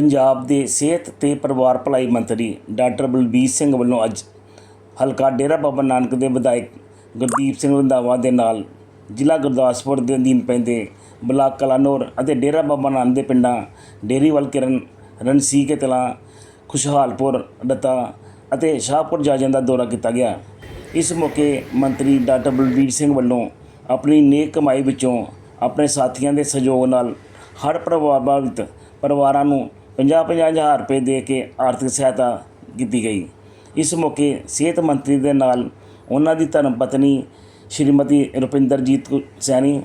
ਪੰਜਾਬ ਦੇ ਸਿਹਤ ਤੇ ਪਰਿਵਾਰ ਭਲਾਈ ਮੰਤਰੀ ਡਾਕਟਰ ਬਲਬੀਰ ਸਿੰਘ ਵੱਲੋਂ ਅੱਜ ਹਲਕਾ ਡੇਰਾ ਬਾਬਾ ਨਾਨਕ ਦੇ ਵਿਧਾਇਕ ਗੁਰਦੀਪ ਸਿੰਘ ਰੰਧਾਵਾ ਦੇ ਨਾਲ ਜ਼ਿਲ੍ਹਾ ਗੁਰਦਾਸਪੁਰ ਦੇ ਅਧੀਨ ਪੈਂਦੇ ਬਲਾਕ ਕਲਾਨੌਰ ਅਤੇ ਡੇਰਾ ਬਾਬਾ ਨਾਨਕ ਦੇ ਪਿੰਡਾਂ ਡੇਰੀਵਾਲ ਕਿਰਨ, ਰਣਸੀਕੇ ਤਲਾ, ਖੁਸ਼ਹਾਲਪੁਰ, ਡੱਤਾ ਅਤੇ ਸ਼ਾਹਪੁਰ ਜਾਜਨ ਦਾ ਦੌਰਾ ਕੀਤਾ ਗਿਆ। ਇਸ ਮੌਕੇ ਮੰਤਰੀ ਡਾਕਟਰ ਬਲਬੀਰ ਸਿੰਘ ਵੱਲੋਂ ਆਪਣੀ ਨੇਕ ਕਮਾਈ ਵਿੱਚੋਂ ਆਪਣੇ ਸਾਥੀਆਂ ਦੇ ਸਹਿਯੋਗ ਨਾਲ ਹਰ ਪ੍ਰਭਾਵਿਤ ਪਰਿਵਾਰਾਂ ਨੂੰ 50-50 ਹਜ਼ਾਰ ਰੁਪਏ ਦੇ ਕੇ ਆਰਥਿਕ ਸਹਾਇਤਾ ਕੀਤੀ ਗਈ। ਇਸ ਮੌਕੇ ਸਿਹਤ ਮੰਤਰੀ ਦੇ ਨਾਲ ਉਹਨਾਂ ਦੀ ਧਰਮ ਪਤਨੀ ਸ਼੍ਰੀਮਤੀ ਰੁਪਿੰਦਰਜੀਤ ਕੁ- ਸੈਣੀ,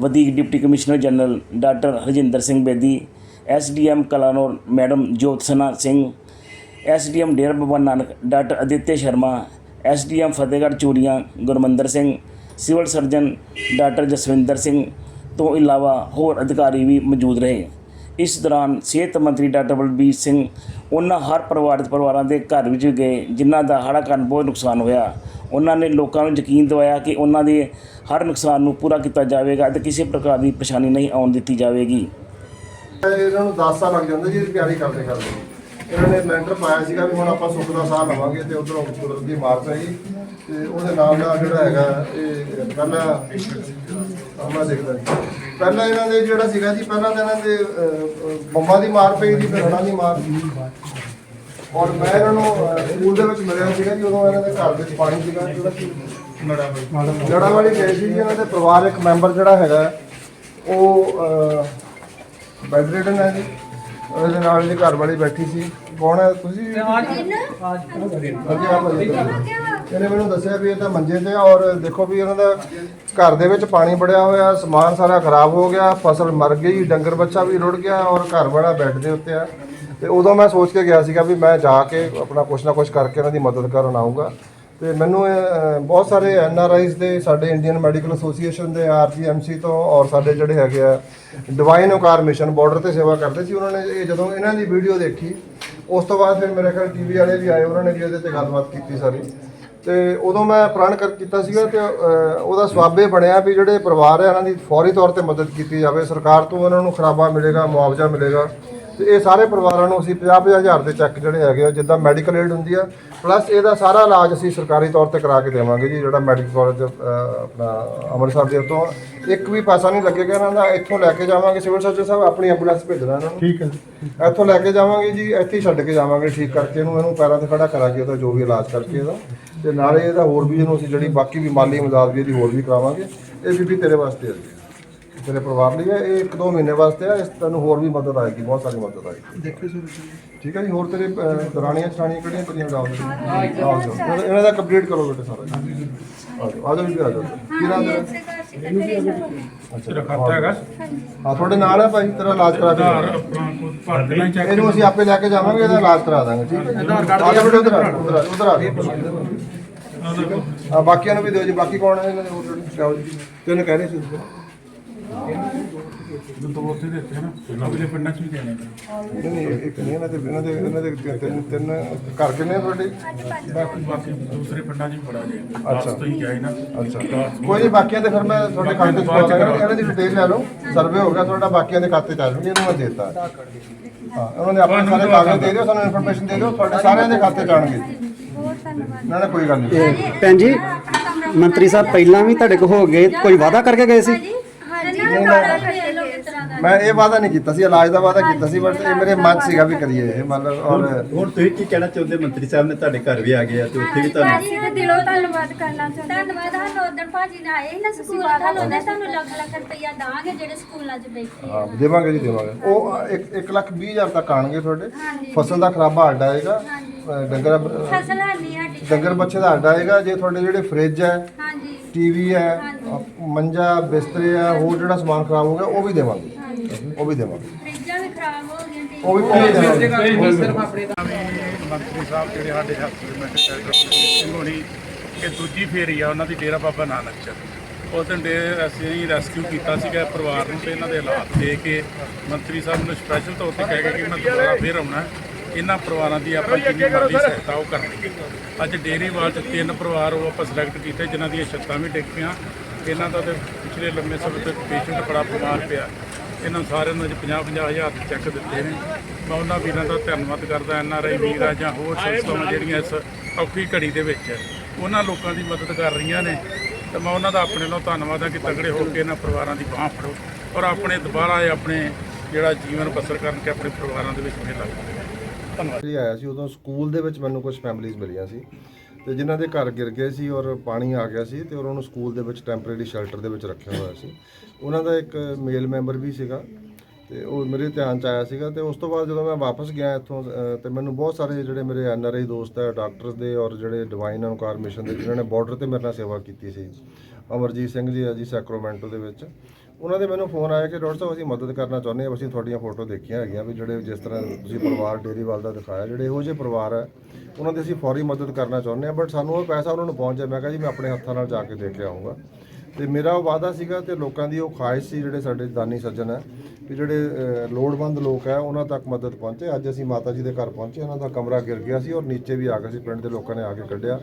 ਵਧੀਕ deputy commissioner general doctor Harjinder Singh Bedi SDM Kalanaur madam Jyotsna Singh SDM Dera Baba Nanak doctor Aditya Sharma SDM Fatehgarh Churian Gurmandar Singh, civil surgeon doctor Jaswinder Singh ਤੋਂ ਇਲਾਵਾ ਹੋਰ ਅਧਿਕਾਰੀ ਵੀ ਮੌਜੂਦ ਰਹੇ। ਇਸ ਦੌਰਾਨ ਸਿਹਤ ਮੰਤਰੀ ਡਾਕਟਰ ਬਲਬੀਰ ਸਿੰਘ, ਉਹਨਾਂ ਹਰ ਪਰਿਵਾਰਿਕ ਪਰਿਵਾਰਾਂ ਦੇ ਘਰ ਵਿੱਚ ਗਏ, ਜਿਨ੍ਹਾਂ ਦਾ ਹੜ੍ਹਾਂ ਕਾਰਨ ਬਹੁਤ ਨੁਕਸਾਨ ਹੋਇਆ। ਉਹਨਾਂ ਨੇ ਲੋਕਾਂ ਨੂੰ ਯਕੀਨ ਦਿਵਾਇਆ ਕਿ ਉਹਨਾਂ ਦੇ ਹਰ ਨੁਕਸਾਨ ਨੂੰ ਪੂਰਾ ਕੀਤਾ ਜਾਵੇਗਾ ਅਤੇ ਕਿਸੇ ਪ੍ਰਕਾਰ ਦੀ ਪਰੇਸ਼ਾਨੀ ਨਹੀਂ ਆਉਣ ਦਿੱਤੀ ਜਾਵੇਗੀ। ਇਹਨਾਂ ਨੂੰ 10 ਸਾਲ ਲੱਗ ਜਾਂਦੇ ਜੀ ਤਿਆਰੀ ਕਰਦੇ ਕਰਦੇ। ਇਹਨਾਂ ਨੇ ਲੈਂਟਰ ਪਾਇਆ ਸੀਗਾ ਵੀ ਹੁਣ ਆਪਾਂ ਸੁੱਖ ਦਾ ਸਾਹ ਲਵਾਂਗੇ ਤੇ ਉਧਰੋਂ ਕੁਦਰਤ ਦੀ ਮਾਰ ਪਈ ਤੇ ਉਹਦੇ ਨਾਲ ਦਾ ਜਿਹੜਾ ਹੈਗਾ, ਇਹ ਪਹਿਲਾਂ ਆਪਾਂ ਦੇਖਦਾ ਪਹਿਲਾਂ ਇਹਨਾਂ ਦੇ ਜਿਹੜਾ ਸੀਗਾ ਜੀ ਪਹਿਲਾਂ ਤਾਂ ਇਹਨਾਂ ਦੇ ਅਹ, ਅਹ, ਬੰਬਾਂ ਦੀ ਮਾਰ ਪਈ ਸੀ ਫਿਰ ਹੜ੍ਹਾਂ ਦੀ ਮਾਰ ਔਰ ਮੈਂ ਇਹਨਾਂ ਨੂੰ ਅਹ, ਸਕੂਲ ਦੇ ਵਿੱਚ ਮਿਲਿਆ ਸੀਗਾ ਜੀ ਉਦੋਂ ਇਹਨਾਂ ਦੇ ਘਰ ਵਿੱਚ ਪਾਣੀ ਸੀਗਾ। ਜਿਹੜਾ ਕਿ ਲੜਾ ਵਾਲੀ ਲੜਾ ਗਏ ਸੀ ਜੀ ਇਹਨਾਂ ਦੇ ਪਰਿਵਾਰ ਇੱਕ ਮੈਂਬਰ ਜਿਹੜਾ ਹੈਗਾ ਉਹ ਅਹ, ਹੈ ਜੀ। ਉਹਦੇ ਨਾਲ ਜੀ ਘਰ ਵਾਲੀ ਬੈਠੀ ਸੀ ਕੌਣ ਹੈ ਤੁਸੀਂ? ਹਾਂਜੀ ਆਪ ਭਾਜੀ। ਇਹਨੇ? ਮੈਨੂੰ ਦੱਸਿਆ ਵੀ ਇਹ ਤਾਂ ਮੰਜੇ ਤੇ ਆ ਔਰ ਦੇਖੋ ਵੀ ਉਹਨਾਂ ਦਾ ਘਰ ਦੇ ਵਿੱਚ ਪਾਣੀ ਬੜਿਆ ਹੋਇਆ ਸਮਾਨ ਸਾਰਾ ਖਰਾਬ ਹੋ ਗਿਆ ਫਸਲ ਮਰ ਗਈ ਡੰਗਰ ਬੱਚਾ ਵੀ ਰੁੜ ਗਿਆ ਔਰ ਘਰ ਵਾਲਾ ਬੈੱਡ ਦੇ ਉੱਤੇ ਆ। ਤੇ ਉਦੋਂ ਮੈਂ ਸੋਚ ਕੇ ਗਿਆ ਸੀਗਾ ਵੀ ਮੈਂ ਜਾ ਕੇ ਆਪਣਾ ਕੁਛ ਨਾ ਕੁਛ ਕਰਕੇ ਇਹਨਾਂ ਦੀ ਮਦਦ ਕਰਨ ਆਊਂਗਾ। ਤੇ ਮੈਨੂੰ ਅਹ, ਬਹੁਤ ਸਾਰੇ ਐਨ ਆਰ ਆਈਜ਼ ਦੇ ਸਾਡੇ ਇੰਡੀਅਨ ਮੈਡੀਕਲ ਐਸੋਸੀਏਸ਼ਨ ਦੇ ਆਰਜੀਐਮਸੀ ਤੋਂ ਔਰ ਸਾਡੇ ਜਿਹੜੇ ਹੈਗੇ ਆ ਡਿਵਾਈਨ ਓਕਾਰ ਮਿਸ਼ਨ ਬਾਰਡਰ ਤੇ ਸੇਵਾ ਕਰਦੇ ਸੀ ਉਹਨਾਂ ਨੇ। ਇਹ ਜਦੋਂ ਇਹਨਾਂ ਦੀ ਵੀਡੀਓ ਦੇਖੀ ਉਸ ਤੋਂ ਬਾਅਦ ਫਿਰ ਮੇਰੇ ਖਿਆਲ ਟੀਵੀ ਵਾਲੇ ਵੀ ਆਏ ਉਹਨਾਂ ਨੇ ਵੀ ਇਹਦੇ ਤੇ ਗੱਲਬਾਤ ਕੀਤੀ ਸਾਰੀ। ਤੇ ਉਦੋਂ ਮੈਂ ਪ੍ਰਣ ਕਰ ਕੀਤਾ ਸੀਗਾ ਤੇ ਅਹ, ਉਹਦਾ ਸਵਾਬੇ ਬਣਿਆ ਵੀ ਜਿਹੜੇ ਪਰਿਵਾਰ ਆ ਇਹਨਾਂ ਦੀ ਫੌਰੀ ਤੌਰ ਤੇ ਮਦਦ ਕੀਤੀ ਜਾਵੇ। ਸਰਕਾਰ ਤੋਂ ਉਹਨਾਂ ਨੂੰ ਖਰਾਬਾ ਮਿਲੇਗਾ ਮੁਆਵਜ਼ਾ ਮਿਲੇਗਾ। ਤੇ ਇਹ ਸਾਰੇ ਪਰਿਵਾਰਾਂ ਨੂੰ ਅਸੀਂ 50 ਹਜ਼ਾਰ ਦੇ ਚੈੱਕ ਜਿਹੜੇ ਹੈਗੇ ਆ ਜਿੱਦਾਂ ਮੈਡੀਕਲ ਏਡ ਹੁੰਦੀ ਆ ਪਲੱਸ ਇਹਦਾ ਸਾਰਾ ਇਲਾਜ ਅਸੀਂ ਸਰਕਾਰੀ ਤੌਰ ਤੇ ਕਰਾ ਕੇ ਦੇਵਾਂਗੇ ਜੀ ਜਿਹੜਾ ਮੈਡੀਕਲ ਕਾਲਜ ਆਪਣਾ ਅੰਮ੍ਰਿਤਸਰ ਦੇ ਤੋਂ ਇੱਕ ਵੀ ਪੈਸਾ ਨਹੀਂ ਲੱਗੇਗਾ ਇਹਨਾਂ ਦਾ ਇੱਥੋਂ ਲੈ ਕੇ ਜਾਵਾਂਗੇ ਸਿਵਲ ਸਰਜਨ ਸਾਹਿਬ ਆਪਣੀ ਐਂਬੂਲੈਂਸ ਭੇਜਣਾ ਇਹਨਾਂ ਨੂੰ। ਠੀਕ ਹੈ ਇੱਥੋਂ ਲੈ ਕੇ ਜਾਵਾਂਗੇ ਜੀ ਇੱਥੇ ਛੱਡ ਕੇ ਜਾਵਾਂਗੇ ਠੀਕ ਕਰਕੇ ਇਹਨੂੰ ਇਹਨੂੰ ਪੈਰਾਂ ਤੇ ਖੜਾ ਕਰਾਂਗੇ ਉਹਦਾ ਜੋ ਵੀ ਇਲਾਜ ਕਰਕੇ ਇਹਦਾ। ਤੇ ਨਾਲੇ ਇਹਦਾ ਹੋਰ ਵੀ ਇਹਨੂੰ ਅਸੀਂ ਜਿਹੜੀ ਬਾਕੀ ਵੀ ਮਾਲੀ ਮਦਦ ਵੀ ਇਹਦੀ ਹੋਰ ਵੀ ਕਰਾਵਾਂਗੇ ਇਹ ਬੀਬੀ ਤੇਰੇ ਵਾਸਤੇ ਹੈ ਜੀ। ਤੇਰੇ ਪਰਿਵਾਰ ਲਈ ਹੈ? ਇਹ ਇੱਕ ਦੋ ਮਹੀਨੇ ਵਾਸਤੇ ਆ ਇਸ ਤੈਨੂੰ ਹੋਰ ਵੀ ਮਦਦ ਆਏਗੀ ਬਹੁਤ ਸਾਰੀ ਮਦਦ ਆਏਗੀ। ਦੇਖੋ ਸਰ ਠੀਕ ਹੈ ਜੀ ਹੋਰ ਤੇਰੇ ਦਰਾਣੀਆਂ ਚਰਾਣੀਆਂ ਕਿਹੜੀਆਂ ਤੇਰੀਆਂ ਦੇ ਜਾਓ ਇਹਨਾਂ ਦਾ- ਦਾ ਕੰਪਲੀਟ ਕਰੋ ਬੇਟੇ ਸਾਰਾ। ਜੀ। ਆ ਜਾਓ ਜੀ ਆ ਜਾਓ। ਕੀ ਨਾਮ ਹੈ? ਅੱਛਾ ਖਾਤਾ ਹੈਗਾ? ਹਾਂ ਤੁਹਾਡੇ ਨਾਲ ਹੈ ਭਾਈ ਤੇਰਾ ਇਲਾਜ ਕਰਾ ਕੇ ਇਹਨੂੰ ਅਸੀਂ ਆਪੇ ਲੈ ਕੇ ਜਾਵਾਂਗੇ ਇਹਦਾ ਇਲਾਜ ਕਰਾ ਦਾਂਗੇ ਠੀਕ ਹੈ ਆ ਜਾਓ ਬੇਟੇ ਉਧਰ ਉਧਰ ਉਧਰ ਆ ਜਾਓ। ਬਾਕੀਆਂ ਨੂੰ ਵੀ ਦਿਓ ਜੀ ਬਾਕੀ ਕੌਣ ਹੈ ਇਹਨਾਂ ਦੇ ਹੋਰ ਜਿਹੜੇ? ਜਾਓ ਜੀ। ਤੈਨੂੰ ਕਹਿ ਰਹੇ ਸੀ ਤੁਸੀਂ। ਦੋ ਉੱਥੇ ਦਿੱਤੇ ਨਾ ਅਗਲੇ ਪਿੰਡਾਂ ਚ ਵੀ ਦੇਣੇ ਨਹੀਂ ਨਹੀਂ ਇੱਕ ਨਹੀਂ ਇਹਨਾਂ ਦੇ ਇਹਨਾਂ ਦੇ ਇਹਨਾਂ ਦੇ ਤਿੰਨ- ਤਿੰਨ ਤਿੰਨ ਘਰ ਕਿੰਨੇ ਆ ਤੁਹਾਡੇ? ਬਾਕੀ ਬਾਕੀ ਦੂਸਰੇ ਪਿੰਡਾਂ ਚ ਵੀ ਬੜਾ ਜੇ ਅੱਛਾ। ਦਸ ਤੋਂ ਹੀ ਗਏ ਨਾ। ਅੱਛਾ। ਕੋਈ ਨਹੀਂ ਬਾਕੀਆਂ ਦੇ ਫਿਰ ਮੈਂ ਤੁਹਾਡੇ ਖਾਤੇ ਚ ਪਾ ਦਾਂਗਾ ਇਹਨਾਂ ਦੀ ਡਿਟੇਲ ਲੈ ਲਓ। ਸਰਵੇ ਹੋ ਗਿਆ ਤੁਹਾਡਾ ਬਾਕੀਆਂ ਦੇ ਖਾਤੇ ਚ ਆ ਜਾਣਗੇ ਇਹਨੂੰ ਮੈਂ ਦੇ ਦਿੱਤਾ। ਹਾਂ ਉਹਨਾਂ ਨੇ ਆਪਣੇ ਸਾਰੇ ਕਾਗਜ਼ ਦੇ ਦਿਓ ਸਾਨੂੰ ਇਨਫੋਰਮੇਸ਼ਨ ਦੇ ਦਿਓ ਤੁਹਾਡੇ ਸਾਰਿਆਂ ਦੇ ਖਾਤੇ ਚ ਆਣਗੇ ਬਹੁਤ ਧੰਨਵਾਦ ਨਾ ਨਾ ਕੋਈ ਗੱਲ ਨਹੀਂ ਭੈਣ ਜੀ ਮੰਤਰੀ ਸਾਹਿਬ ਪਹਿਲਾਂ ਵੀ ਤੁਹਾਡੇ ਕੋਲ ਹੋ ਗਏ ਕੋਈ ਵਾਅਦਾ ਕਰਕੇ ਗਏ ਸੀ? ਵਾਦਾ ਦਾ ਮੈਂ ਇਹ ਵਾਅਦਾ ਨਹੀਂ ਕੀਤਾ ਸੀ ਇਲਾਜ ਦਾ ਵਾਅਦਾ ਕੀਤਾ ਸੀ ਬਟ ਇਹ ਮੇਰੇ ਮਨ ਸੀਗਾ ਵੀ ਕਰੀਏ ਇਹ ਮਤਲਬ ਔਰ ਹੁਣ ਤੁਸੀਂ ਕੀ ਕਹਿਣਾ ਚਾਹੁੰਦੇ ਮੰਤਰੀ ਸਾਹਿਬ ਨੇ ਤੁਹਾਡੇ ਘਰ ਵੀ ਆ ਗਏ ਆ ਤੇ ਉੱਥੇ ਵੀ ਤੁਹਾਨੂੰ ਭਾਜੀ ਦਾ ਦਿਲੋਂ ਧੰਨਵਾਦ ਕਰਨਾ ਚਾਹੁੰਦੇ ਧੰਨਵਾਦ ਸਾਨੂੰ ਉਦੋਂ ਭਾਜੀ ਨੇ ਆਏ ਨਾ ਸਕੂਲ ਤੁਹਾਨੂੰ ਉਹਨੇ ਸਾਨੂੰ ਲੱਖ ਲੱਖ ਰੁਪਈਆ ਦਾਂਗੇ ਜਿਹੜੇ ਸਕੂਲਾਂ 'ਚ ਬੈਠੇ ਹਾਂ ਦੇਵਾਂਗੇ ਜੀ ਦੇਵਾਂਗੇ। ਉਹ 1 ਲੱਖ 20 ਹਜ਼ਾਰ ਤੱਕ ਆਣਗੇ ਤੁਹਾਡੇ। ਫਸਲ ਦਾ ਖਰਾਬਾ ਹੱਡ ਆਏਗਾ। ਡੰਗਰ ਫਸਲ ਨਹੀਂ ਸਾਡੀ। ਡੰਗਰ ਬੱਚੇ ਦਾ ਹੱਡ ਆਏਗਾ। ਜੇ ਤੁਹਾਡੇ ਜਿਹੜੇ ਫ੍ਰਿਜ ਹੈ ਟੀਵੀ ਹੈ ਮੰਜਾ ਬਿਸਤਰੇ ਹੈ ਹੋਰ ਜਿਹੜਾ ਸਮਾਨ ਖਰਾਬ ਹੋ ਗਿਆ ਉਹ ਵੀ ਦੇਵਾਂਗੇ। ਉਹ ਵੀ ਦੇਵਾਂਗੇ। ਫਰਿੱਜਾਂ ਵੀ ਖਰਾਬ ਹੋ ਗਈਆਂ ਤੇ ਉਹ ਵੀ ਉਹ ਵੀ ਦੇਵਾਂਗੇ ਮੰਤਰੀ ਸਾਹਿਬ ਜਿਹੜੇ ਸਾਡੇ ਦੇ ਮੈਂ ਡਾਕਟਰ ਸਿੰਘ ਹੋਣੀ ਇਹ ਦੂਜੀ ਫੇਰੀ ਆ ਉਹਨਾਂ ਦੀ ਡੇਰਾ ਬਾਬਾ ਨਾਨਕ ਚ। ਉਸ ਦਿਨ ਡੇ ਅਸੀਂ ਰੈਸਕਿਊ ਕੀਤਾ ਸੀਗਾ ਪਰਿਵਾਰ ਨੂੰ ਤੇ ਇਹਨਾਂ ਦੇ ਹਾਲਾਤ ਦੇ ਕੇ ਮੰਤਰੀ ਸਾਹਿਬ ਨੂੰ ਸਪੈਸ਼ਲ ਤੌਰ ਤੇ ਕਹਿ ਗਏ ਕਿ ਮੈਂ ਦੁਬਾਰਾ ਫੇਰ ਆਉਣਾ। ਇਹਨਾਂ ਪਰਿਵਾਰਾਂ ਦੀ ਆਪਾਂ ਜਿੰਨੀ ਮਰਜ਼ੀ ਸਹਾਇਤਾ ਉਹ ਕਰਨੀ ਅੱਜ ਡੇਰੀਵਾਲ ਚ ਤਿੰਨ ਪਰਿਵਾਰ ਉਹ ਆਪਾਂ ਸਿਲੈਕਟ ਕੀਤੇ ਜਿਨ੍ਹਾਂ ਦੀਆਂ ਛੱਤਾਂ ਵੀ ਡਿੱਗ ਪਈਆਂ ਇਹਨਾਂ ਦਾ ਤੇ ਪਿਛਲੇ ਲੰਮੇ ਸਮੇਂ ਤੋਂ ਪੇਸ਼ੈਂਟ ਬੜਾ ਬਿਮਾਰ ਪਿਆ। ਇਹਨਾਂ ਸਾਰਿਆਂ ਨੂੰ ਅੱਜ 50 50 ਹਜ਼ਾਰ ਚੈੱਕ ਦਿੱਤੇ ਨੇ। ਮੈਂ ਉਹਨਾਂ ਵੀਰਾਂ ਦਾ ਧੰਨਵਾਦ ਕਰਦਾ ਐਨ ਆਰ ਆਈ ਵੀਰ ਆ ਜਾਂ ਹੋਰ ਸੰਸਥਾਵਾਂ ਜਿਹੜੀਆਂ ਇਸ ਔਖੀ ਘੜੀ ਦੇ ਵਿੱਚ। ਉਹਨਾਂ ਲੋਕਾਂ ਦੀ ਮਦਦ ਕਰ ਰਹੀਆਂ ਨੇ। ਤੇ ਮੈਂ ਉਹਨਾਂ ਦਾ ਆਪਣੇ ਨਾਲ ਧੰਨਵਾਦ ਆ ਕਿ ਤਗੜੇ ਹੋ ਕੇ ਇਹਨਾਂ ਪਰਿਵਾਰਾਂ ਦੀ ਬਾਹ ਫੜੋ। ਔਰ ਆਪਣੇ ਦੁਬਾਰਾ ਇਹ ਆਪਣੇ ਜਿਹੜਾ ਜੀਵਨ ਬਸਰ ਕਰਨ ਕੇ ਆਪਣੇ ਪਰਿਵਾਰਾਂ ਦੇ ਵਿੱਚ ਮਿਲ ਧੰਨਵਾਦ। ਜੀ ਆਇਆ ਸੀ ਉਦੋਂ ਸਕੂਲ ਦੇ ਵਿੱਚ ਮੈਨੂੰ ਕੁਝ ਫੈਮਿਲੀਆਂ ਮਿਲੀਆਂ ਸੀ ਤੇ ਜਿਨ੍ਹਾਂ ਦੇ ਘਰ ਗਿਰ ਗਏ ਸੀ ਔਰ ਪਾਣੀ ਆ ਗਿਆ ਸੀ ਤੇ ਉਹਨਾਂ ਨੂੰ ਸਕੂਲ ਦੇ ਵਿੱਚ ਟੈਂਪਰੇਰੀ ਸ਼ੈਲਟਰ ਦੇ ਵਿੱਚ ਰੱਖਿਆ ਹੋਇਆ ਸੀ। ਉਹਨਾਂ ਦਾ ਇੱਕ ਮੇਲ ਮੈਂਬਰ ਵੀ ਸੀਗਾ ਤੇ ਉਹ ਮੇਰੇ ਧਿਆਨ ਚ ਆਇਆ ਸੀਗਾ ਤੇ ਉਸ ਤੋਂ ਬਾਅਦ ਜਦੋਂ ਮੈਂ ਵਾਪਸ ਗਿਆ ਇੱਥੋਂ ਅ, ਤੇ ਮੈਨੂੰ ਬਹੁਤ ਸਾਰੇ ਜਿਹੜੇ ਮੇਰੇ ਐਨ ਆਰ ਆਈ ਦੋਸਤ ਹੈ ਡਾਕਟਰਸ ਦੇ ਔਰ ਜਿਹੜੇ ਡਿਵਾਈਨ ਅਨਕਾਰ ਮਿਸ਼ਨ ਦੇ ਜਿਨ੍ਹਾਂ ਨੇ ਬਾਰਡਰ ਤੇ ਮੇਰੇ ਨਾਲ ਸੇਵਾ ਕੀਤੀ ਸੀ। ਅਮਰਜੀਤ ਸਿੰਘ ਜੀ ਆ ਜੀ ਸੈਕਰੋਮੈਂਟੋ ਦੇ ਵਿੱਚ। ਉਹਨਾਂ ਦੇ ਮੈਨੂੰ ਫੋਨ ਆਇਆ ਕਿ ਡਾਕਟਰ ਸਾਹਿਬ, ਅਸੀਂ ਮਦਦ ਕਰਨਾ ਚਾਹੁੰਦੇ ਹਾਂ, ਅਸੀਂ ਤੁਹਾਡੀਆਂ ਫੋਟੋ ਦੇਖੀਆਂ ਹੈਗੀਆਂ ਵੀ ਜਿਹੜੇ ਜਿਸ ਤਰ੍ਹਾਂ ਤੁਸੀਂ ਪਰਿਵਾਰ ਡੇਰੀਵਾਲ ਦਾ ਦਿਖਾਇਆ, ਜਿਹੜੇ ਇਹੋ ਜਿਹੇ ਪਰਿਵਾਰ ਹੈ ਉਹਨਾਂ ਦੀ ਅਸੀਂ ਫੌਰੀ ਮਦਦ ਕਰਨਾ ਚਾਹੁੰਦੇ ਹਾਂ ਬਟ ਸਾਨੂੰ ਉਹ ਪੈਸਾ ਉਹਨਾਂ ਨੂੰ ਪਹੁੰਚ ਜਾਏ। ਮੈਂ ਕਿਹਾ ਜੀ, ਮੈਂ ਆਪਣੇ ਹੱਥਾਂ ਨਾਲ ਜਾ ਕੇ ਦੇ ਕੇ ਆਉਂਗਾ। ਤੇ ਮੇਰਾ ਉਹ ਵਾਅਦਾ ਸੀਗਾ ਤੇ ਲੋਕਾਂ ਦੀ ਉਹ ਖਾਹਿਸ਼ ਸੀ, ਜਿਹੜੇ ਸਾਡੇ ਦਾਨੀ ਸੱਜਣ ਹੈ ਵੀ ਜਿਹੜੇ ਲੋੜਵੰਦ ਲੋਕ ਹੈ ਉਹਨਾਂ ਤੱਕ ਮਦਦ ਪਹੁੰਚੇ। ਅੱਜ ਅਸੀਂ ਮਾਤਾ ਜੀ ਦੇ ਘਰ ਪਹੁੰਚੇ, ਉਹਨਾਂ ਦਾ ਕਮਰਾ ਗਿਰ ਗਿਆ ਸੀ ਔਰ ਨੀਚੇ ਵੀ ਆ ਗਿਆ ਸੀ, ਪਿੰਡ ਦੇ ਲੋਕਾਂ ਨੇ ਆ ਕੇ ਕੱਢਿਆ।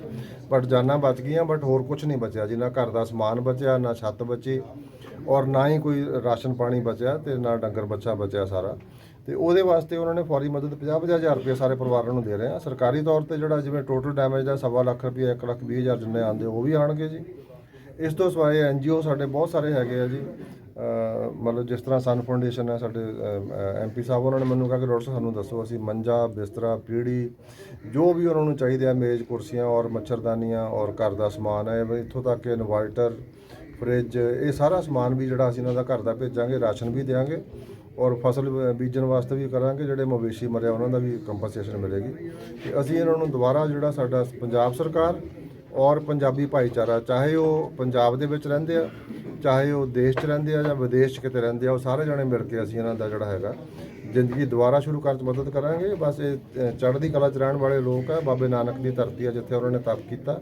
ਬਟ ਜਾਨਾਂ ਬਚ ਗਈਆਂ ਬਟ ਹੋਰ ਕੁਝ ਨਹੀਂ ਬਚਿਆ ਜਿੰਨਾ ਘਰ ਦਾ ਸਮਾਨ ਬਚਿਆ, ਨਾ ਛੱਤ ਬਚੀ। ਔਰ ਨਾ ਹੀ ਕੋਈ ਰਾਸ਼ਨ ਪਾਣੀ ਬਚਿਆ ਤੇ ਨਾ ਡੰਗਰ ਬੱਚਾ ਬਚਿਆ ਸਾਰਾ। ਤੇ ਉਹਦੇ ਵਾਸਤੇ ਉਹਨਾਂ ਨੇ ਫੌਰੀ ਮਦਦ 50 ਹਜ਼ਾਰ ਰੁਪਏ ਸਾਰੇ ਪਰਿਵਾਰਾਂ ਨੂੰ ਦੇ ਰਹੇ ਆ। ਸਰਕਾਰੀ ਤੌਰ ਤੇ ਜਿਹੜਾ ਜਿਵੇਂ ਟੋਟਲ ਡੈਮੇਜ ਦਾ ਸਵਾ ਲੱਖ ਰੁਪਏ 1 ਲੱਖ 20 ਹਜ਼ਾਰ ਜਿੰਨੇ ਆਉਂਦੇ ਉਹ ਵੀ ਆਣਗੇ ਜੀ। ਇਸ ਤੋਂ ਸਿਵਾਏ ਐਨਜੀਓ ਸਾਡੇ ਬਹੁਤ ਸਾਰੇ ਹੈਗੇ ਆ ਜੀ। ਮਤਲਬ ਜਿਸ ਤਰ੍ਹਾਂ ਸਨ ਫਾਊਂਡੇਸ਼ਨ ਹੈ ਸਾਡੇ ਐਮਪੀ ਸਾਹਿਬ ਉਹਨਾਂ ਨੇ ਮੈਨੂੰ ਕਿਹਾ ਕਿ ਡਾਕਟਰ ਸਾਹਿਬ ਸਾਨੂੰ ਦੱਸੋ, ਅਸੀਂ ਮੰਜਾ, ਬਿਸਤਰਾ, ਪੀੜੀ, ਜੋ ਵੀ ਉਹਨਾਂ ਨੂੰ ਚਾਹੀਦੇ ਆ, ਮੇਜ਼, ਕੁਰਸੀਆਂ ਔਰ ਮੱਛਰਦਾਨੀਆਂ ਔਰ ਘਰ ਦਾ ਸਮਾਨ ਹੈ ਇੱਥੋਂ ਤੱਕ ਕਿ ਇਨਵਰਟਰ ਫ੍ਰਿਜ ਇਹ ਸਾਰਾ ਸਮਾਨ ਵੀ ਜਿਹੜਾ ਅਸੀਂ ਇਹਨਾਂ ਦਾ ਘਰ ਦਾ ਭੇਜਾਂਗੇ, ਰਾਸ਼ਨ ਵੀ ਦੇਵਾਂਗੇ ਔਰ ਫਸਲ ਬੀਜਣ ਵਾਸਤੇ ਵੀ ਕਰਾਂਗੇ, ਜਿਹੜੇ ਮਵੇਸ਼ੀ ਮਰਿਆ ਉਹਨਾਂ ਦਾ ਵੀ ਕੰਪਨਸੇਸ਼ਨ ਮਿਲੇਗੀ। ਤੇ ਅਸੀਂ ਇਹਨਾਂ ਨੂੰ ਦੁਬਾਰਾ ਜਿਹੜਾ ਸਾਡਾ ਪੰਜਾਬ ਸਰਕਾਰ ਔਰ ਪੰਜਾਬੀ ਭਾਈਚਾਰਾ, ਚਾਹੇ ਉਹ ਪੰਜਾਬ ਦੇ ਵਿੱਚ ਰਹਿੰਦੇ ਆ, ਚਾਹੇ ਉਹ ਦੇਸ਼ 'ਚ ਰਹਿੰਦੇ ਆ ਜਾਂ ਵਿਦੇਸ਼ 'ਚ ਕਿਤੇ ਰਹਿੰਦੇ ਆ, ਉਹ ਸਾਰੇ ਜਣੇ ਮਿਲ ਕੇ ਅਸੀਂ ਇਹਨਾਂ ਦਾ ਜਿਹੜਾ ਹੈਗਾ ਜ਼ਿੰਦਗੀ ਦੁਬਾਰਾ ਸ਼ੁਰੂ ਕਰਨ 'ਚ ਮਦਦ ਕਰਾਂਗੇ। ਬਸ ਇਹ ਚੜ੍ਹਦੀ ਕਲਾ 'ਚ ਰਹਿਣ ਵਾਲੇ ਲੋਕ ਆ, ਬਾਬੇ ਨਾਨਕ ਦੀ ਧਰਤੀ ਆ, ਜਿੱਥੇ ਉਹਨਾਂ ਨੇ ਤਪ ਕੀਤਾ।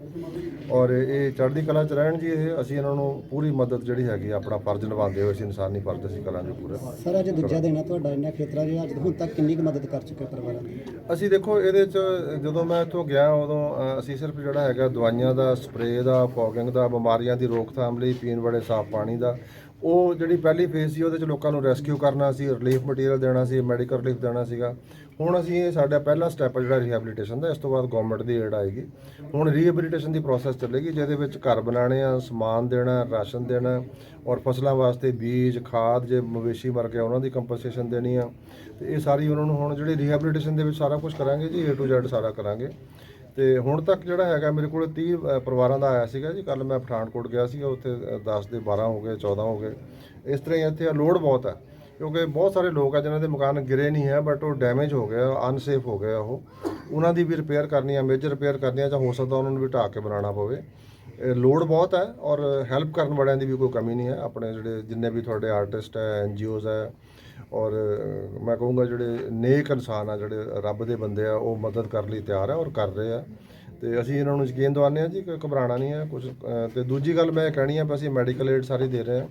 ਔਰ ਇਹ ਚੜ੍ਹਦੀ ਕਲਾ 'ਚ ਰਹਿਣ ਜੀ ਇਹ ਅਸੀਂ ਇਹਨਾਂ ਨੂੰ ਪੂਰੀ ਮਦਦ ਜਿਹੜੀ ਹੈਗੀ ਆ, ਆਪਣਾ ਫਰਜ਼ ਨਿਭਾਉਂਦੇ ਹੋਏ ਅਸੀਂ ਇਨਸਾਨੀ ਫਰਜ਼ ਅਸੀਂ ਕਰਾਂਗੇ ਪੂਰਾ ਸਰ ਅੱਜ ਦੂਜਾ ਦਿਨ ਤੁਹਾਡਾ ਇਹਨਾਂ ਖੇਤਰਾਂ 'ਚ ਅੱਜ ਹੁਣ ਤੱਕ ਕਿੰਨੀ ਕੁ ਮਦਦ ਕਰ ਚੁੱਕੇ ਪਰਿਵਾਰਾਂ ਦੀ? ਅਸੀਂ ਦੇਖੋ ਇਹਦੇ ਚ ਜਦੋਂ ਮੈਂ ਇੱਥੋਂ ਗਿਆ ਉਦੋਂ ਅ, ਅਸੀਂ ਸਿਰਫ ਜਿਹੜਾ ਹੈਗਾ ਦਵਾਈਆਂ ਦਾ ਸਪਰੇਅ ਦਾ ਫੋਗਿੰਗ ਦਾ ਬਿਮਾਰੀਆਂ ਦੀ ਰੋਕਥਾਮ ਲਈ ਪੀਣ ਵਾਲੇ ਸਾਫ਼ ਪਾਣੀ ਦਾ ਉਹ ਜਿਹੜੀ ਪਹਿਲੀ ਫੇਜ਼ ਸੀ ਉਹਦੇ ਚ ਲੋਕਾਂ ਨੂੰ ਰੈਸਕਿਊ ਕਰਨਾ ਸੀ ਰਿਲੀਫ ਮਟੀਰੀਅਲ ਦੇਣਾ ਸੀ ਮੈਡੀਕਲ ਰਿਲੀਫ ਦੇਣਾ ਸੀਗਾ। ਹੁਣ ਅਸੀਂ ਇਹ ਸਾਡਾ ਪਹਿਲਾ ਸਟੈਪ ਹੈ ਜਿਹੜਾ ਰਿਹੈਬਿਲਿਟੇਸ਼ਨ ਦਾ ਇਸ ਤੋਂ ਬਾਅਦ ਗਵਰਨਮੈਂਟ ਦੀ ਏਡ ਆਏਗੀ। ਹੁਣ ਰਿਹੈਬਿਲਿਟੇਸ਼ਨ ਦੀ ਪ੍ਰੋਸੈਸ ਚੱਲੇਗੀ ਜਿਹਦੇ ਵਿੱਚ ਘਰ ਬਣਾਉਣੇ ਆ ਸਮਾਨ ਦੇਣਾ ਰਾਸ਼ਨ ਦੇਣਾ ਔਰ ਫਸਲਾਂ ਵਾਸਤੇ ਬੀਜ ਖਾਦ ਜੇ ਮਵੇਸ਼ੀ ਮਰ ਗਿਆ ਉਹਨਾਂ ਦੀ ਕੰਪਨਸੇਸ਼ਨ ਦੇਣੀ ਆ। ਤੇ ਇਹ ਸਾਰੀ ਉਹਨਾਂ ਨੂੰ ਹੁਣ ਜਿਹੜੀ ਰਿਹੈਬਿਲਿਟੇਸ਼ਨ ਦੇ ਵਿੱਚ ਸਾਰਾ ਕੁਝ ਕਰਾਂਗੇ ਜੀ A to Z ਸਾਰਾ ਕਰਾਂਗੇ। ਤੇ ਹੁਣ ਤੱਕ ਜਿਹੜਾ ਹੈਗਾ ਮੇਰੇ ਕੋਲ 30 ਪਰਿਵਾਰਾਂ ਦਾ ਆਇਆ ਸੀਗਾ ਜੀ। ਕੱਲ ਮੈਂ ਪਠਾਨਕੋਟ ਗਿਆ ਸੀਗਾ ਉੱਥੇ ਅ, 10 ਦੇ 12 ਹੋ ਗਏ 14 ਹੋ ਗਏ। ਇਸ ਤਰ੍ਹਾਂ ਹੀ ਇੱਥੇ ਲੋਡ ਬਹੁਤ ਹੈ ਕਿਉਂਕਿ ਬਹੁਤ ਸਾਰੇ ਲੋਕ ਆ ਜਿਨ੍ਹਾਂ ਦੇ ਮਕਾਨ ਗਿਰੇ ਨਹੀਂ ਹੈ ਬਟ ਉਹ ਡੈਮੇਜ ਹੋ ਗਿਆ ਅਨਸੇਫ ਹੋ ਗਏ ਉਹ। ਉਹਨਾਂ ਦੀ ਵੀ ਰਿਪੇਅਰ ਕਰਨੀ ਆ ਮੇਜਰ ਰਿਪੇਅਰ ਕਰਨੀ ਆ ਜਾਂ ਹੋ ਸਕਦਾ ਉਹਨਾਂ ਨੂੰ ਵੀ ਢਾਹ ਕੇ ਬਣਾਉਣਾ ਪਵੇ। ਇਹ ਲੋਡ ਬਹੁਤ ਹੈ ਔਰ ਹੈਲਪ ਕਰਨ ਵਾਲਿਆਂ ਦੀ ਵੀ ਕੋਈ ਕਮੀ ਨਹੀਂ ਹੈ। ਆਪਣੇ ਜਿਹੜੇ ਜਿੰਨੇ ਵੀ ਤੁਹਾਡੇ ਆਰਟਿਸਟ ਹੈ ਐਨਜੀਓਜ਼ ਹੈ ਔਰ ਮੈਂ ਕਹੂੰਗਾ ਜਿਹੜੇ ਨੇਕ ਇਨਸਾਨ ਆ ਜਿਹੜੇ ਰੱਬ ਦੇ ਬੰਦੇ ਆ ਉਹ ਮਦਦ ਕਰਨ ਲਈ ਤਿਆਰ ਆ ਔਰ ਕਰ ਰਹੇ ਆ। ਤੇ ਅਸੀਂ ਇਹਨਾਂ ਨੂੰ ਯਕੀਨ ਦਿਵਾਉਂਦੇ ਆ ਜੀ ਕਿ ਘਬਰਾਉਣਾ ਨਹੀਂ ਹੈ ਕੁਝ ਅ, ਤੇ ਦੂਜੀ ਗੱਲ ਮੈਂ ਇਹ ਕਹਿਣੀ ਆ ਵੀ ਅਸੀਂ ਮੈਡੀਕਲ ਏਡ ਸਾਰੀ ਦੇ ਰਹੇ ਆ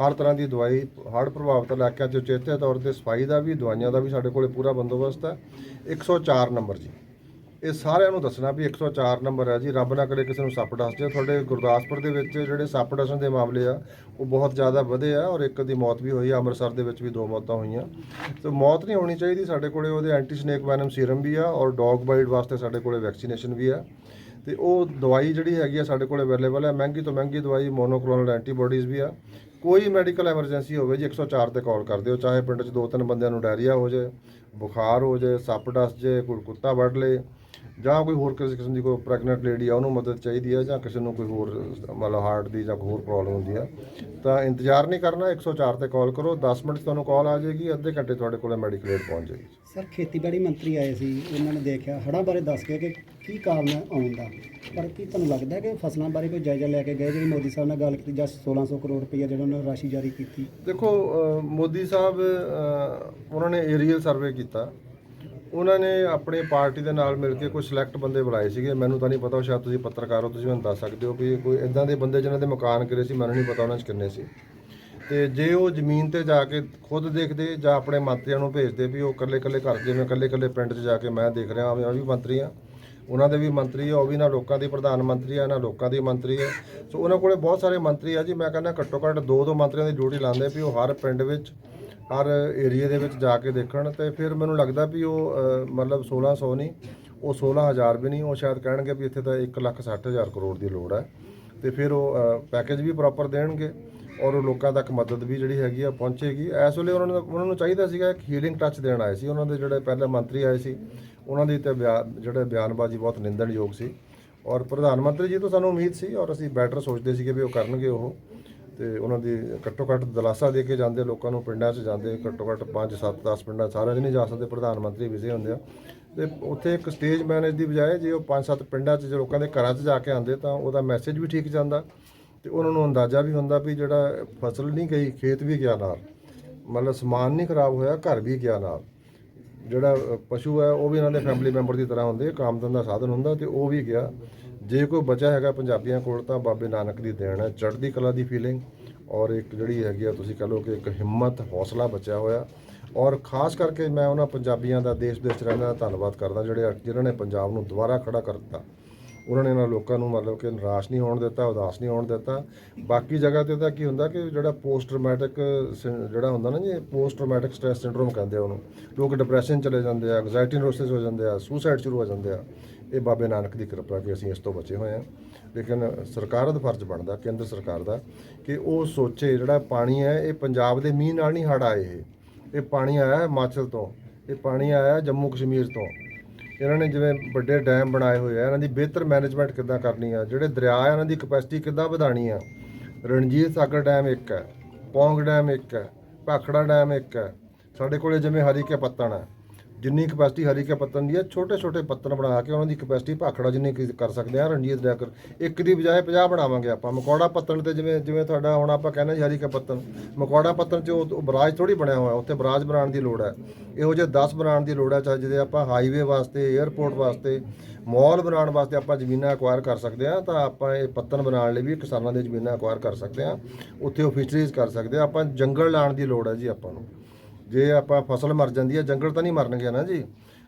ਹਰ ਤਰ੍ਹਾਂ ਦੀ ਦਵਾਈ, ਹੜ੍ਹ ਪ੍ਰਭਾਵਿਤ ਇਲਾਕਿਆਂ 'ਚ ਚੇਤੇ ਤੌਰ ਤੇ ਸਫ਼ਾਈ ਦਾ ਵੀ, ਦਵਾਈਆਂ ਦਾ ਵੀ ਸਾਡੇ ਕੋਲੇ ਪੂਰਾ ਬੰਦੋਬਸਤ ਹੈ। 104 ਨੰਬਰ ਜੀ। ਇਹ ਸਾਰਿਆਂ ਨੂੰ ਦੱਸਣਾ ਵੀ 104 ਨੰਬਰ ਹੈ ਜੀ। ਰੱਬ ਨਾ ਕਰੇ ਕਿਸੇ ਨੂੰ ਸੱਪ ਡਸ ਜਾਏ। ਤੁਹਾਡੇ ਗੁਰਦਾਸਪੁਰ ਦੇ ਵਿੱਚ ਜਿਹੜੇ ਸੱਪ ਡਸਣ ਦੇ ਮਾਮਲੇ ਆ, ਉਹ ਬਹੁਤ ਜ਼ਿਆਦਾ ਵਧੇ ਆ ਔਰ ਇੱਕ ਦੀ ਮੌਤ ਵੀ ਹੋਈ ਆ। ਅੰਮ੍ਰਿਤਸਰ ਦੇ ਵਿੱਚ ਵੀ ਦੋ ਮੌਤਾਂ ਹੋਈਆਂ। ਤੇ ਮੌਤ ਨਹੀਂ ਹੋਣੀ ਚਾਹੀਦੀ। ਸਾਡੇ ਕੋਲੇ ਉਹਦੇ ਐਂਟੀ ਸਨੇਕ ਵੈਨਮ ਸੀਰਮ ਵੀ ਆ ਔਰ ਡੌਗ ਬਾਈਟ ਵਾਸਤੇ ਸਾਡੇ ਕੋਲੇ ਵੈਕਸੀਨੇਸ਼ਨ ਵੀ ਆ। ਤੇ ਉਹ ਦਵਾਈ ਜਿਹੜੀ ਹੈਗੀ ਆ ਸਾਡੇ ਕੋਲ ਅਵੇਲੇਬਲ ਹੈ ਮਹਿੰਗੀ ਤੋਂ ਮਹਿੰਗੀ ਦਵਾਈ ਮੋਨੋਕਲੋਨਲ ਐਂਟੀਬਾਡੀਜ਼ ਵੀ ਆ। ਕੋਈ ਮੈਡੀਕਲ ਐਮਰਜੈਂਸੀ ਹੋਵੇ ਜੀ 104 ਤੇ ਕਾਲ ਕਰ ਦਿਓ, ਚਾਹੇ ਪਿੰਡ 'ਚ ਦੋ ਤਿੰਨ ਬੰਦਿਆਂ ਨੂੰ ਡਾਇਰੀਆ ਹੋ ਜਾਏ, ਬੁਖਾਰ ਹੋ ਜਾਏ, ਸੱਪ ਡਸ ਜੇ ਕੋਈ ਕੁੱਤਾ ਵੱਢ ਲੇ ਜਾਂ ਕੋਈ ਹੋਰ ਕਿਸੇ ਕਿਸਮ ਦੀ ਕੋਈ ਪ੍ਰੈਗਨੈਂਟ ਲੇਡੀ ਆ ਉਹਨੂੰ ਮਦਦ ਚਾਹੀਦੀ ਆ ਜਾਂ ਕਿਸੇ ਨੂੰ ਕੋਈ ਹੋਰ ਮਤਲਬ ਹਾਰਟ ਦੀ ਜਾਂ ਹੋਰ ਪ੍ਰੋਬਲਮ ਹੁੰਦੀ ਆ ਤਾਂ ਇੰਤਜ਼ਾਰ ਨਹੀਂ ਕਰਨਾ 104 ਤੇ ਕਾਲ ਕਰੋ 10 ਮਿੰਟ ਤੁਹਾਨੂੰ ਕਾਲ ਆ ਜਾਏਗੀ ਅੱਧੇ ਘੰਟੇ ਤੁਹਾਡੇ ਕੋਲੇ ਮੈਡੀਕਲ ਏਡ ਪਹੁੰਚ ਜਾਏਗੀ। ਸਰ ਖੇਤੀਬਾੜੀ ਮੰਤਰੀ ਆਏ ਸੀ ਉਹਨਾਂ ਨੇ ਦੇਖਿਆ ਹੜ੍ਹਾਂ ਬਾਰੇ ਦੱਸ ਕੇ ਕਿ ਕੀ ਕਾਰਨ ਹੈ ਆਉਣ ਦਾ ਪਰ ਕੀ ਤੁਹਾਨੂੰ ਲੱਗਦਾ ਕਿ ਫਸਲਾਂ ਬਾਰੇ ਕੋਈ ਜਾਇਜ਼ਾ ਲੈ ਕੇ ਗਏ ਜਿਹੜੀ ਮੋਦੀ ਸਾਹਿਬ ਨਾਲ ਗੱਲ ਕੀਤੀ ਜਾਂ 1600 ਕਰੋੜ ਰੁਪਈਆ ਜਿਹੜਾ ਉਹਨਾਂ ਨੇ ਰਾਸ਼ੀ ਜਾਰੀ ਕੀਤੀ? ਦੇਖੋ ਮੋਦੀ ਸਾਹਿਬ ਉਹਨਾਂ ਨੇ ਏਰੀਅਲ ਸਰਵੇ ਕੀਤਾ ਉਹਨਾਂ ਨੇ ਆਪਣੇ ਪਾਰਟੀ ਦੇ ਨਾਲ ਮਿਲ ਕੇ ਕੋਈ ਸਿਲੈਕਟ ਬੰਦੇ ਬੁਲਾਏ ਸੀਗੇ। ਮੈਨੂੰ ਤਾਂ ਨਹੀਂ ਪਤਾ ਉਹ ਸ਼ਾਇਦ ਤੁਸੀਂ ਪੱਤਰਕਾਰ ਹੋ, ਤੁਸੀਂ ਮੈਨੂੰ ਦੱਸ ਸਕਦੇ ਹੋ ਵੀ ਕੋਈ ਇਦਾਂ ਦੇ ਬੰਦੇ ਜਿਨ੍ਹਾਂ ਦੇ ਮਕਾਨ ਕਿਰੇ ਸੀ, ਮੈਨੂੰ ਨਹੀਂ ਪਤਾ ਉਹਨਾਂ 'ਚ ਕਿੰਨੇ ਸੀ। ਤੇ ਜੇ ਉਹ ਜ਼ਮੀਨ ਤੇ ਜਾ ਕੇ ਖੁਦ ਦੇਖਦੇ ਜਾਂ ਆਪਣੇ ਮੰਤਰੀਆਂ ਨੂੰ ਭੇਜਦੇ ਵੀ ਉਹ ਇਕੱਲੇ ਇਕੱਲੇ ਘਰ ਜਿਵੇਂ ਇਕੱਲੇ ਇਕੱਲੇ ਪਿੰਡ 'ਚ ਜਾ ਕੇ ਮੈਂ ਦੇਖ ਰਿਹਾ ਮੈਂ ਵੀ ਮੰਤਰੀ ਆ। ਉਹਨਾਂ ਦੇ ਵੀ ਮੰਤਰੀ ਆ ਉਹ ਵੀ ਨਾ ਲੋਕਾਂ ਦੀ ਪ੍ਰਧਾਨ ਮੰਤਰੀ ਆ ਨਾ ਲੋਕਾਂ ਦੀ ਮੰਤਰੀ ਆ। ਸੋ ਉਹਨਾਂ ਕੋਲੇ ਬਹੁਤ ਸਾਰੇ ਮੰਤਰੀ ਆ ਜੀ ਮੈਂ ਕਹਿੰਦਾ ਘੱਟੋ ਘੱਟ ਦੋ ਦੋ ਮੰਤਰੀਆਂ ਦੀ ਡਿਊਟੀ ਲਾਉਂਦੇ ਵੀ ਉਹ ਹਰ ਪਿੰਡ ਵਿੱਚ ਹਰ ਏਰੀਆ ਦੇ ਵਿੱਚ ਜਾ ਕੇ ਦੇਖਣ ਤੇ ਫਿਰ ਮੈਨੂੰ ਲੱਗਦਾ ਵੀ ਉਹ ਅ, ਮਤਲਬ 1600 ਨਹੀਂ ਉਹ 16000 ਵੀ ਨਹੀਂ ਉਹ ਸ਼ਾਇਦ ਕਹਿਣਗੇ ਵੀ ਇੱਥੇ ਤਾਂ 160000 ਕਰੋੜ ਦੀ ਲੋੜ ਹੈ ਤੇ ਫਿਰ ਉਹ ਪੈਕੇਜ ਵੀ ਪ੍ਰੋਪਰ ਦੇਣਗੇ ਔਰ ਉਹ ਲੋਕਾਂ ਤੱਕ ਮਦਦ ਵੀ ਜਿਹੜੀ ਹੈਗੀ ਆ ਪਹੁੰਚੇਗੀ। ਇਸ ਵੇਲੇ ਉਹਨਾਂ ਨੂੰ ਉਹਨਾਂ ਨੂੰ ਚਾਹੀਦਾ ਸੀਗਾ ਇੱਕ ਹੀਲਿੰਗ ਟੱਚ ਦੇਣ ਆਏ ਸੀ ਉਹਨਾਂ ਦੇ ਜਿਹੜੇ ਪਹਿਲੇ ਮੰਤਰੀ ਆਏ ਸੀ ਉਹਨਾਂ ਦੀ ਤੇ ਬਿਆਨ ਜਿਹੜੇ ਬਿਆਨਬਾਜ਼ੀ ਬਹੁਤ ਨਿੰਦਣਯੋਗ ਸੀ। ਔਰ ਪ੍ਰਧਾਨ ਮੰਤਰੀ ਜੀ ਤੋਂ ਸਾਨੂੰ ਉਮੀਦ ਸੀ ਔਰ ਅਸੀਂ ਬੈਟਰ ਸੋਚਦੇ ਸੀਗੇ ਵੀ ਉਹ ਕਰਨਗੇ ਉਹ। ਤੇ ਉਹਨਾਂ ਦੀ ਘੱਟੋ ਘੱਟ ਦਲਾਸਾ ਦੇ ਕੇ ਜਾਂਦੇ ਲੋਕਾਂ ਨੂੰ, ਪਿੰਡਾਂ 'ਚ ਜਾਂਦੇ ਘੱਟੋ ਘੱਟ 5 7 10 ਪਿੰਡਾਂ ਸਾਰਿਆਂ 'ਚ ਨਹੀਂ ਜਾ ਸਕਦੇ ਪ੍ਰਧਾਨ ਮੰਤਰੀ ਵਿਜ਼ੇ ਹੁੰਦੇ ਆ। ਤੇ ਉੱਥੇ ਇੱਕ ਸਟੇਜ ਮੈਨੇਜ ਦੀ ਬਜਾਏ ਜੇ ਉਹ 5-7 ਪਿੰਡਾਂ 'ਚ ਜੇ ਲੋਕਾਂ ਦੇ ਘਰਾਂ 'ਚ ਜਾ ਕੇ ਆਉਂਦੇ ਤਾਂ ਉਹਦਾ ਮੈਸੇਜ ਵੀ ਠੀਕ ਜਾਂਦਾ। ਤੇ ਉਹਨਾਂ ਨੂੰ ਅੰਦਾਜ਼ਾ ਵੀ ਹੁੰਦਾ ਵੀ ਜਿਹੜਾ ਫਸਲ ਨਹੀਂ ਗਈ, ਖੇਤ ਵੀ ਗਿਆ ਨਾਲ, ਮਤਲਬ ਸਮਾਨ ਨਹੀਂ ਖਰਾਬ ਹੋਇਆ, ਘਰ ਵੀ ਗਿਆ ਨਾਲ। ਜਿਹੜਾ ਪਸ਼ੂ ਹੈ, ਉਹ ਵੀ ਇਹਨਾਂ ਦੇ ਫੈਮਿਲੀ ਮੈਂਬਰ ਦੀ ਤਰ੍ਹਾਂ ਹੁੰਦੇ ਇੱਕ ਆਮਦਨ ਦਾ ਸਾਧਨ ਹੁੰਦਾ ਤੇ ਉਹ ਵੀ ਗਿਆ। ਜੇ ਕੋਈ ਬਚਾ ਹੈਗਾ ਪੰਜਾਬੀਆਂ ਕੋਲ ਤਾਂ ਬਾਬੇ ਨਾਨਕ ਦੀ ਦੇਣ ਹੈ, ਚੜ੍ਹਦੀ ਕਲਾ ਦੀ ਫੀਲਿੰਗ ਔਰ ਇੱਕ ਜਿਹੜੀ ਹੈਗੀ ਆ, ਤੁਸੀਂ ਕਹ ਲਓ ਕਿ ਇੱਕ ਹਿੰਮਤ, ਹੌਸਲਾ ਬਚਿਆ ਹੋਇਆ। ਔਰ ਖਾਸ ਕਰਕੇ ਮੈਂ ਉਹਨਾਂ ਪੰਜਾਬੀਆਂ ਦਾ ਦੇਸ਼ ਦੇ ਵਿੱਚ ਰਹਿਣ ਦਾ ਧੰਨਵਾਦ ਕਰਦਾ ਜਿਹੜੇ ਜਿਨ੍ਹਾਂ ਨੇ ਪੰਜਾਬ ਨੂੰ ਦੁਬਾਰਾ ਖੜਾ ਕਰ ਦਿੱਤਾ। ਉਹਨਾਂ ਨੇ ਇਹਨਾਂ ਲੋਕਾਂ ਨੂੰ ਮਤਲਬ ਕਿ ਨਿਰਾਸ਼ ਨਹੀਂ ਹੋਣ ਦਿੱਤਾ, ਉਦਾਸ ਨਹੀਂ ਹੋਣ ਦਿੱਤਾ। ਬਾਕੀ ਜਗ੍ਹਾ ਤੇ ਤਾਂ ਕੀ ਹੁੰਦਾ ਕਿ ਜਿਹੜਾ ਪੋਸਟ ਟਰਾਮੈਟਿਕ ਜਿਹੜਾ ਹੁੰਦਾ ਨਾ ਜੀ ਪੋਸਟ ਟਰਾਮੈਟਿਕ ਸਟ੍ਰੈਸ ਸਿੰਡਰੋਮ ਕਹਿੰਦੇ ਆ ਉਹਨੂੰ। ਲੋਕ ਡਿਪਰੈਸ਼ਨ ਚਲੇ ਜਾਂਦੇ ਆ ਐਂਗਜ਼ਾਇਟੀ ਨੋਸਿਸ ਹੋ ਜਾਂਦੇ ਆ ਸੁਸਾਈਡ ਸ਼ੁਰੂ ਹੋ ਜਾਂਦੇ ਆ। ਇਹ ਬਾਬੇ ਨਾਨਕ ਦੀ ਕਿਰਪਾ ਕਿ ਅਸੀਂ ਇਸ ਤੋਂ ਬਚੇ ਹੋਏ ਆ। ਲੇਕਿਨ ਸਰਕਾਰ ਦਾ ਫਰਜ਼ ਬਣਦਾ, ਕੇਂਦਰ ਸਰਕਾਰ ਦਾ, ਕਿ ਉਹ ਸੋਚੇ ਜਿਹੜਾ ਪਾਣੀ ਹੈ, ਇਹ ਪੰਜਾਬ ਦੇ ਮੀਂਹ ਨਾਲ ਨਹੀਂ ਹੜ ਆਏ ਇਹ ਪਾਣੀ ਆਇਆ ਹਿਮਾਚਲ ਤੋਂ, ਇਹ ਪਾਣੀ ਆਇਆ ਜੰਮੂ ਕਸ਼ਮੀਰ ਤੋਂ। ਇਹਨਾਂ ਨੇ ਜਿਵੇਂ ਵੱਡੇ ਡੈਮ ਬਣਾਏ ਹੋਏ ਆ, ਇਹਨਾਂ ਦੀ ਬਿਹਤਰ ਮੈਨੇਜਮੈਂਟ ਕਿੱਦਾਂ ਕਰਨੀ ਆ? ਜਿਹੜੇ ਦਰਿਆ ਆ, ਇਹਨਾਂ ਦੀ ਕਪੈਸਿਟੀ ਕਿੱਦਾਂ ਵਧਾਣੀ ਆ? ਰਣਜੀਤ ਸਾਗਰ ਡੈਮ ਇੱਕ ਹੈ, ਪੌਂਗ ਡੈਮ ਇੱਕ ਹੈ, ਭਾਖੜਾ ਡੈਮ ਇੱਕ ਹੈ। ਸਾਡੇ ਕੋਲੇ ਜਿਵੇਂ ਹਰੀਕੇ ਪੱਤਣ ਹੈ ਜਿੰਨੀ ਕਪੈਸਿਟੀ ਹਰੀਕੇ ਪੱਤਨ ਦੀ ਹੈ ਛੋਟੇ ਛੋਟੇ ਪੱਤਣ ਬਣਾ ਕੇ ਉਹਨਾਂ ਦੀ ਕਪੈਸਿਟੀ ਭਾਖੜਾ ਜਿੰਨੀ ਕੁ ਕਰ ਸਕਦੇ ਆ, ਰਣਜੀਤ ਡੈਮ ਕਰ ਇੱਕ ਦੀ ਬਜਾਏ 50 ਬਣਾਵਾਂਗੇ ਆਪਾਂ। ਮਕੌੜਾ ਪੱਤਣ ਤੇ ਜਿਵੇਂ ਜਿਵੇਂ ਤੁਹਾਡਾ ਹੁਣ ਆਪਾਂ ਕਹਿੰਦੇ ਜੀ ਹਰੀਕਾ ਪੱਤਨ ਮਕੌੜਾ ਪੱਤਣ 'ਚ ਉਹ ਬਰਾਜ ਥੋੜੀ ਬਣਿਆ ਹੋਇਆ, ਉੱਥੇ ਬਰਾਜ ਬਣਾਉਣ ਦੀ ਲੋੜ ਹੈ। ਇਹੋ ਜਿਹੇ 10 ਬਣਾਉਣ ਦੀ ਲੋੜ ਹੈ, ਚਾਹੇ ਜਿਹਦੇ ਆਪਾਂ ਹਾਈਵੇ ਵਾਸਤੇ 에ਅਰਪੋਰਟ ਵਾਸਤੇ ਮਾਲ ਬਣਾਉਣ ਵਾਸਤੇ ਆਪਾਂ ਜ਼ਮੀਨਾਂ ਐਕਵਾਇਰ ਕਰ ਸਕਦੇ ਆ ਤਾਂ ਆਪਾਂ ਇਹ ਪੱਤਨ ਬਣਾਉਣ ਲਈ ਵੀ ਕਿਸਾਨਾਂ ਦੇ ਜ਼ਮੀਨਾਂ ਐਕਵਾਇਰ ਕਰ ਸਕਦੇ ਆ ਉੱਥੇ ਉਹ ਫਿਸ਼ਰੀਜ਼ ਕਰ ਸਕਦੇ ਆ ਆਪਾਂ ਜੰਗਲ ਲਾਉਣ ਦੀ ਲੋੜ ਹੈ ਜੀ ਆਪਾਂ ਨੂੰ। ਜੇ ਆਪਾਂ ਫਸਲ ਮਰ ਜਾਂਦੀ ਹੈ, ਜੰਗਲ ਤਾਂ ਨਹੀਂ ਮਰਨਗੇ ਨਾ ਜੀ।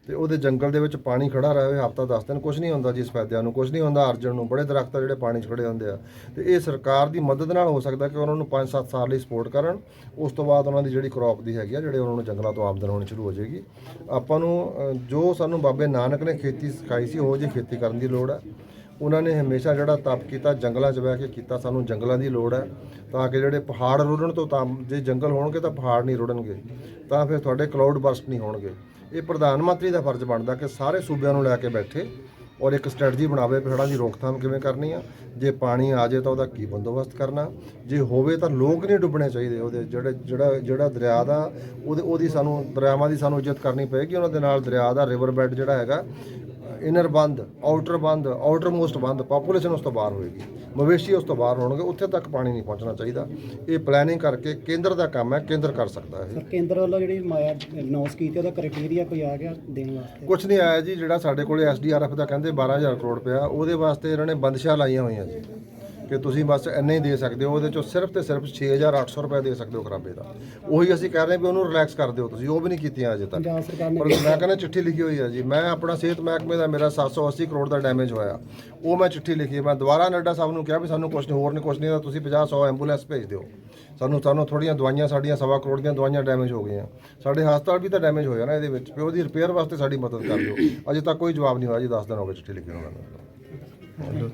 ਤੇ ਉਹਦੇ ਜੰਗਲ ਦੇ ਵਿੱਚ ਪਾਣੀ ਖੜਾ ਰਹੇ, ਹਫਤਾ 10 ਦਿਨ ਕੁਝ ਨਹੀਂ ਹੁੰਦਾ ਜੀ ਇਸ ਫਾਇਦਿਆਂ ਨੂੰ ਕੁਝ ਨਹੀਂ ਹੁੰਦਾ ਅਰਜਨ ਨੂੰ, ਬੜੇ ਦਰਖਤ ਜਿਹੜੇ ਪਾਣੀ 'ਚ ਖੜੇ ਹੁੰਦੇ ਆ। ਤੇ ਇਹ ਸਰਕਾਰ ਦੀ ਮਦਦ ਨਾਲ ਹੋ ਸਕਦਾ ਕਿ ਉਹਨਾਂ ਨੂੰ 5-7 ਸਾਲ ਲਈ ਸਪੋਰਟ ਕਰਨ। ਉਸ ਤੋਂ ਬਾਅਦ ਉਹਨਾਂ ਦੀ ਜਿਹੜੀ ਕ੍ਰੌਪ ਦੀ ਹੈਗੀ ਆ, ਜਿਹੜੇ ਉਹਨਾਂ ਨੂੰ ਜੰਗਲਾਂ ਤੋਂ ਆਮਦਨ ਹੋਣੀ ਸ਼ੁਰੂ ਹੋ ਜਾਏਗੀ। ਆਪਾਂ ਨੂੰ ਜੋ ਸਾਨੂੰ ਬਾਬੇ ਨਾਨਕ ਨੇ ਖੇਤੀ ਸਿਖਾਈ ਸੀ, ਉਹ ਜਿਹੀ ਖੇਤੀ ਕਰਨ ਦੀ ਲੋੜ ਹੈ ਉਹਨਾਂ ਨੇ ਹਮੇਸ਼ਾ ਜਿਹੜਾ ਤਪ ਕੀਤਾ, ਜੰਗਲਾਂ 'ਚ ਬਹਿ ਕੇ ਕੀਤਾ, ਸਾਨੂੰ ਜੰਗਲਾਂ ਦੀ ਲੋੜ ਹੈ, ਤਾਂ ਕਿ ਜਿਹੜੇ ਪਹਾੜ ਰੁੜਨ ਤੋਂ ਤਾਂ ਜੇ ਜੰਗਲ ਹੋਣਗੇ ਤਾਂ ਪਹਾੜ ਨਹੀਂ ਰੁੜਨਗੇ, ਤਾਂ ਫਿਰ ਤੁਹਾਡੇ ਕਲਾਊਡ ਬਰਸਟ ਨਹੀਂ ਹੋਣਗੇ। ਇਹ ਪ੍ਰਧਾਨ ਮੰਤਰੀ ਦਾ ਫਰਜ਼ ਬਣਦਾ ਕਿ ਸਾਰੇ ਸੂਬਿਆਂ ਨੂੰ ਲੈ ਕੇ ਬੈਠੇ ਔਰ ਇੱਕ ਸਟ੍ਰੈਟਜੀ ਬਣਾਵੇ ਪਹਾੜਾਂ ਦੀ ਰੋਕਥਾਮ ਕਿਵੇਂ ਕਰਨੀ ਆ, ਜੇ ਪਾਣੀ ਆ ਜਾਏ ਤਾਂ ਉਹਦਾ ਕੀ ਬੰਦੋਬਸਤ ਕਰਨਾ, ਜੇ ਹੋਵੇ ਤਾਂ ਲੋਕ ਨਹੀਂ ਡੁੱਬਣੇ ਚਾਹੀਦੇ ਉਹਦੇ, ਜਿਹੜੇ, ਜਿਹੜਾ ਜਿਹੜਾ ਦਰਿਆ ਦਾ, ਉਹਦੇ, ਉਹਦੀ ਸਾਨੂੰ, ਦਰਿਆਵਾਂ ਦੀ ਸਾਨੂੰ ਇੱਜ਼ਤ ਕਰਨੀ ਪਏਗੀ, ਉਹਨਾਂ ਦੇ ਨਾਲ ਦਰਿਆ ਦਾ ਰਿਵਰ ਬੈੱਡ ਜਿਹੜਾ ਹੈਗਾ ਇਨਰ ਬੰਦ ਆਊਟਰ ਬੰਦ ਆਊਟਰ ਮੋਸਟ ਬੰਦ ਪਾਪੂਲੇਸ਼ਨ ਉਸ ਤੋਂ ਬਾਹਰ ਹੋਏਗੀ। ਮਵੇਸ਼ੀ ਉਸ ਤੋਂ ਬਾਹਰ ਹੋਣਗੇ ਉੱਥੇ ਤੱਕ ਪਾਣੀ ਨਹੀਂ ਪਹੁੰਚਣਾ ਚਾਹੀਦਾ। ਇਹ ਪਲੈਨਿੰਗ ਕਰਕੇ ਕੇਂਦਰ ਦਾ ਕੰਮ ਹੈ ਕੇਂਦਰ ਕਰ ਸਕਦਾ ਹੈ। ਕੇਂਦਰ ਵੱਲੋਂ ਜਿਹੜੀ ਮਾਇਆ ਅਨਾਉਂਸ ਕੀਤੀ ਉਹਦਾ ਕ੍ਰਾਈਟੇਰੀਆ ਕੋਈ ਆ ਗਿਆ ਦੇਣ ਵਾਸਤੇ? ਕੁਝ ਨਹੀਂ ਆਇਆ ਜੀ ਜਿਹੜਾ ਸਾਡੇ ਕੋਲੇ ਐਸਡੀਆਰਐਫ ਦਾ ਕਹਿੰਦੇ 12000 ਕਰੋੜ ਪਿਆ ਉਹਦੇ ਵਾਸਤੇ ਇਹਨਾਂ ਨੇ ਬੰਦਸ਼ਾਂ ਲਾਈਆਂ ਹੋਈਆਂ ਜੀ। ਕਿ ਤੁਸੀਂ ਬਸ ਇੰਨੇ ਹੀ ਦੇ ਸਕਦੇ ਹੋ ਉਹਦੇ ਚੋਂ ਸਿਰਫ ਤੇ ਸਿਰਫ 6800 ਰੁਪਏ ਦੇ ਸਕਦੇ ਹੋ ਖਰਾਬੇ ਦਾ। ਉਹੀ ਅਸੀਂ ਕਹਿ ਰਹੇ ਹਾਂ ਵੀ ਉਹਨੂੰ ਰਿਲੈਕਸ ਕਰ ਦਿਓ ਤੁਸੀਂ ਉਹ ਵੀ ਨਹੀਂ ਕੀਤੀਆਂ ਅਜੇ ਤੱਕ। ਨੇ ਪਰ ਮੈਂ ਕਹਿੰਦਾ ਚਿੱਠੀ ਲਿਖੀ ਹੋਈ ਹੈ ਜੀ ਮੈਂ ਆਪਣਾ ਸਿਹਤ ਮਹਿਕਮੇ ਦਾ ਮੇਰਾ 780 ਕਰੋੜ ਦਾ ਡੈਮੇਜ ਹੋਇਆ। ਉਹ ਮੈਂ ਚਿੱਠੀ ਲਿਖੀ ਹੈ। ਮੈਂ ਦੁਬਾਰਾ ਨੱਡਾ ਸਾਹਿਬ ਨੂੰ ਕਿਹਾ ਵੀ ਸਾਨੂੰ ਕੁਝ ਹੋਰ ਨਹੀਂ ਕੁਝ ਨਹੀਂ ਤਾਂ ਤੁਸੀਂ 50 100 ਐਂਬੂਲੈਂਸ ਭੇਜ ਦਿਓ। ਸਾਨੂੰ ਸਾਨੂੰ ਥੋੜੀਆਂ ਦਵਾਈਆਂ ਸਾਡੀਆਂ ਸਵਾ ਕਰੋੜ ਦੀਆਂ ਦਵਾਈਆਂ ਡੈਮੇਜ ਹੋ ਗਈਆਂ। ਸਾਡੇ ਹਸਪਤਾਲ ਵੀ ਤਾਂ ਡੈਮੇਜ ਹੋਇਆ ਨਾ ਇਹਦੇ ਵਿੱਚ ਵੀ ਉਹਦੀ ਰਿਪੇਅਰ ਵਾਸਤੇ ਸਾਡੀ ਮਦਦ ਕਰ ਦਿਓ। ਅਜੇ ਤੱਕ ਕੋਈ ਜਵਾਬ ਨਹੀਂ ਹੋਇਆ ਜੀ 10 ਦਿਨ ਹੋ ਗਏ ਚਿੱਠੀ ਲਿਖੀ ਨੂੰ ਮੈਨੂੰ।